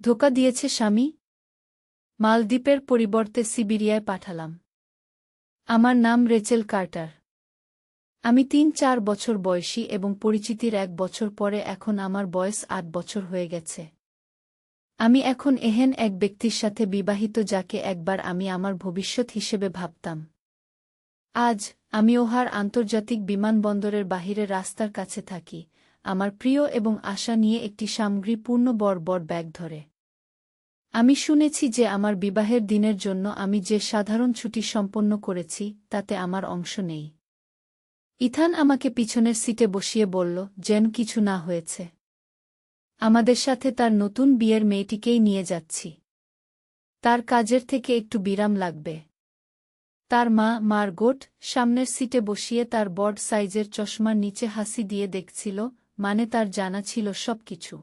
ধোকা দিয়েছে স্বামী? মালদ্বীপের পরিবর্তে সিবিরিয়ায় পাঠালাম। আমার নাম রেচেল কার্টার। আমি তিন চার বছর বয়সী এবং পরিচিতির এক বছর পরে এখন আমার বয়স আট বছর হয়ে গেছে। আমি এখন এহেন এক ব্যক্তির সাথে বিবাহিত যাকে একবার আমি আমার ভবিষ্যৎ হিসেবে ভাবতাম। আজ আমি ওহার আন্তর্জাতিক বিমানবন্দরের বাহিরে রাস্তার কাছে থাকি। আমার প্রিয় এবং আশা নিয়ে একটি সামগ্রীপূর্ণ বড় ব্যাগ ধরে। আমি শুনেছি যে আমার বিবাহের দিনের জন্য আমি যে সাধারণ ছুটি সম্পন্ন করেছি, তাতে আমার অংশ নেই। ইথান আমাকে পিছনের সিটে বসিয়ে বলল, যেন কিছু না হয়েছে। আমাদের সাথে তার নতুন বিয়ের মেয়েটিকেই নিয়ে যাচ্ছি। তার কাজের থেকে একটু বিরাম লাগবে। তার মা, মারগোট, সামনের সিটে বসিয়ে তার বড সাইজের চশমার নিচে হাসি দিয়ে দেখছিল মানে তার জানা ছিল সব কিছু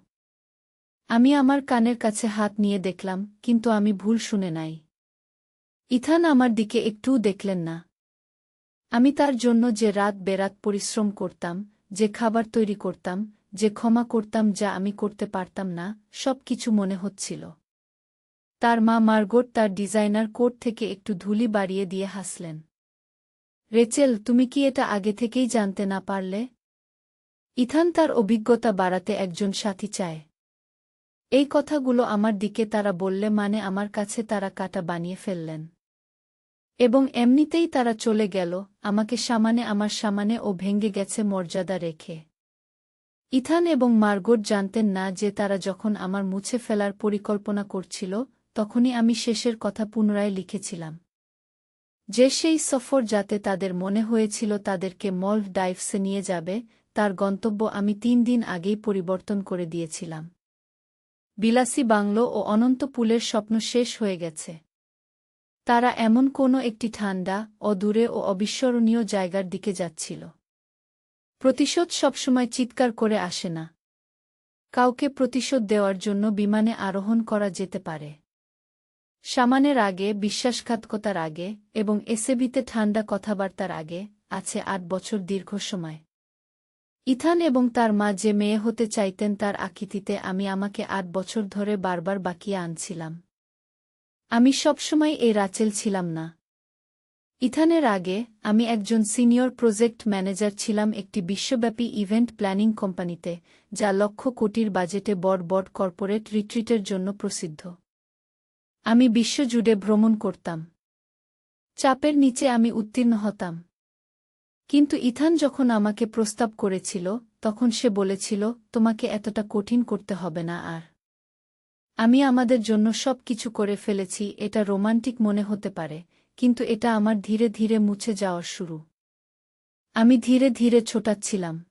আমি আমার কানের কাছে হাত নিয়ে দেখলাম, কিন্তু আমি ভুল শুনে নাই। ইথান আমার দিকে একটুও দেখলেন না। আমি তার জন্য যে রাত বেরাত পরিশ্রম করতাম, যে খাবার তৈরি করতাম, যে ক্ষমা করতাম যা আমি করতে পারতাম না সব কিছু মনে হচ্ছিল। তার মা মার্গোট তার ডিজাইনার কোট থেকে একটু ধুলি বাড়িয়ে দিয়ে হাসলেন। রেচেল, তুমি কি এটা আগে থেকেই জানতে না পারলে? ইথান তার অভিজ্ঞতা বাড়াতে একজন সাথী চায়। এই কথাগুলো আমার দিকে তারা বললে মানে আমার কাছে তারা কাটা বানিয়ে ফেললেন। এবং এমনিতেই তারা চলে গেল, আমাকে সামানে আমার সামানে ও ভেঙ্গে গেছে মর্যাদা রেখে। ইথান এবং মার্গোট জানতেন না যে তারা যখন আমার মুছে ফেলার পরিকল্পনা করছিল, তখনই আমি শেষের কথা পুনরায় লিখেছিলাম। যে সেই সফর যাতে তাদের মনে হয়েছিল তাদেরকে মল্ভ ডাইভসে নিয়ে যাবে তার গন্তব্য আমি তিন দিন আগেই পরিবর্তন করে দিয়েছিলাম। বিলাসী বাংলো ও অনন্ত পুলের স্বপ্ন শেষ হয়ে গেছে। তারা এমন কোনো একটি ঠান্ডা, অদূরে ও অবিস্মরণীয় জায়গার দিকে যাচ্ছিল। প্রতিশোধ সবসময় চিৎকার করে আসে না। কাউকে প্রতিশোধ দেওয়ার জন্য বিমানে আরোহণ করা যেতে পারে। সামানের আগে, বিশ্বাসঘাতকতার আগে এবং এসেবিতে ঠান্ডা কথাবার্তার আগে আছে আট বছর দীর্ঘ সময়। ইথান এবং তার মা যে মেয়ে হতে চাইতেন তার আকৃতিতে আমি আমাকে আট বছর ধরে বারবার বাকিয়ে আনছিলাম। আমি সবসময় এই রাচেল ছিলাম না। ইথানের আগে আমি একজন সিনিয়র প্রজেক্ট ম্যানেজার ছিলাম একটি বিশ্বব্যাপী ইভেন্ট প্ল্যানিং কোম্পানিতে, যা লক্ষ কোটির বাজেটে বড় বড় কর্পোরেট রিট্রিটের জন্য প্রসিদ্ধ। আমি বিশ্বজুড়ে ভ্রমণ করতাম। চাপের নিচে আমি উত্তীর্ণ হতাম। কিন্তু ইথান যখন আমাকে প্রস্তাব করেছিল, তখন সে বলেছিল, তোমাকে এতটা কঠিন করতে হবে না আর। আমি আমাদের জন্য সব কিছু করে ফেলেছি, এটা রোমান্টিক মনে হতে পারে, কিন্তু এটা আমার ধীরে ধীরে মুছে যাওয়ার শুরু। আমি ধীরে ধীরে ছোটাচ্ছিলাম।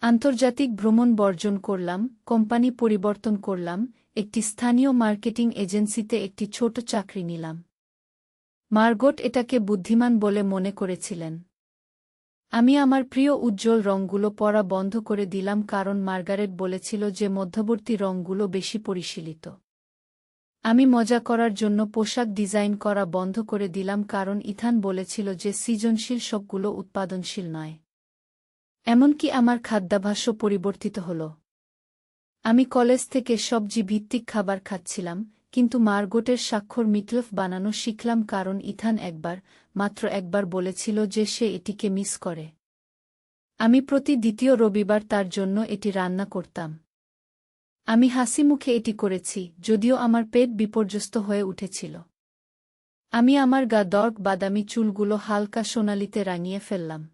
আন্তর্জাতিক ভ্রমণ বর্জন করলাম, কোম্পানি পরিবর্তন করলাম, একটি স্থানীয় মার্কেটিং এজেন্সিতে একটি ছোট চাকরি নিলাম। মার্গট এটাকে বুদ্ধিমান বলে মনে করেছিলেন। আমি আমার প্রিয় উজ্জ্বল রঙগুলো পরা বন্ধ করে দিলাম কারণ মার্গারেট বলেছিল যে মধ্যবর্তী রঙগুলো বেশি পরিশীলিত। আমি মজা করার জন্য পোশাক ডিজাইন করা বন্ধ করে দিলাম কারণ ইথান বলেছিল যে সৃজনশীল সবগুলো উৎপাদনশীল নয়। এমনকি আমার খাদ্যাভাসও পরিবর্তিত হল। আমি কলেজ থেকে সবজি ভিত্তিক খাবার খাচ্ছিলাম কিন্তু মার্গোটের স্বাক্ষর মিটলফ বানানো শিখলাম কারণ ইথান একবার, মাত্র একবার বলেছিল যে সে এটিকে মিস করে। আমি প্রতি দ্বিতীয় রবিবার তার জন্য এটি রান্না করতাম। আমি হাসি মুখে এটি করেছি, যদিও আমার পেট বিপর্যস্ত হয়ে উঠেছিল। আমি আমার গা দর্ক বাদামি চুলগুলো হালকা সোনালিতে রাঙিয়ে ফেললাম।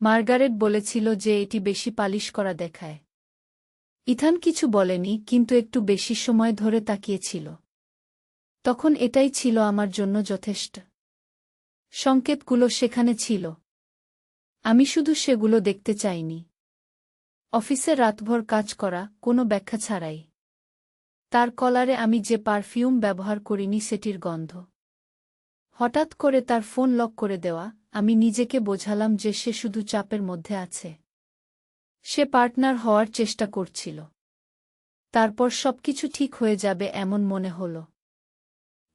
মার্গারেট বলেছিল যে এটি বেশি পালিশ করা দেখায়। ইথান কিছু বলেনি, কিন্তু একটু বেশি সময় ধরে তাকিয়েছিল। তখন এটাই ছিল আমার জন্য যথেষ্ট। সংকেতগুলো সেখানে ছিল। আমি শুধু সেগুলো দেখতে চাইনি। অফিসে রাতভর কাজ করা, কোনো ব্যাখ্যা ছাড়াই। তার কলারে আমি যে পারফিউম ব্যবহার করিনি সেটির গন্ধ। হঠাৎ করে তার ফোন লক করে দেওয়া, আমি নিজেকে বোঝালাম যে সে শুধু চাপের মধ্যে আছে। সে পার্টনার হওয়ার চেষ্টা করছিল। তারপর সবকিছু ঠিক হয়ে যাবে এমন মনে হল।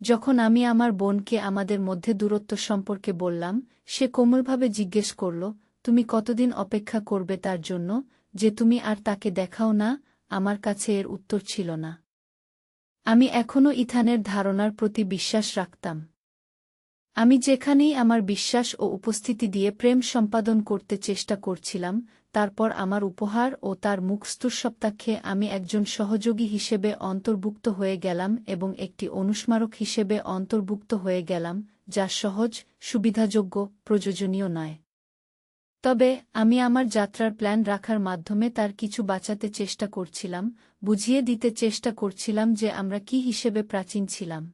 যখন আমি আমার বোনকে আমাদের মধ্যে দূরত্ব সম্পর্কে বললাম, সে কোমলভাবে জিজ্ঞেস করল, তুমি কতদিন অপেক্ষা করবে তার জন্য, যে তুমি আর তাকে দেখাও না, আমার কাছে এর উত্তর ছিল না? আমি এখনও ইথানের ধারণার প্রতি বিশ্বাস রাখতাম। আমি যেখানেই আমার বিশ্বাস ও উপস্থিতি দিয়ে প্রেম সম্পাদন করতে চেষ্টা করছিলাম, তারপর আমার উপহার ও তার মুখস্তুর সপ্তাহে আমি একজন সহযোগী হিসেবে অন্তর্ভুক্ত হয়ে গেলাম এবং একটি অনুস্মারক হিসেবে অন্তর্ভুক্ত হয়ে গেলাম, যা সহজ, সুবিধাযোগ্য, প্রয়োজনীয় নয়। তবে, আমি আমার যাত্রার প্ল্যান রাখার মাধ্যমে তার কিছু বাঁচাতে চেষ্টা করছিলাম, বুঝিয়ে দিতে চেষ্টা করছিলাম যে আমরা কি হিসেবে প্রাচীন ছিলাম।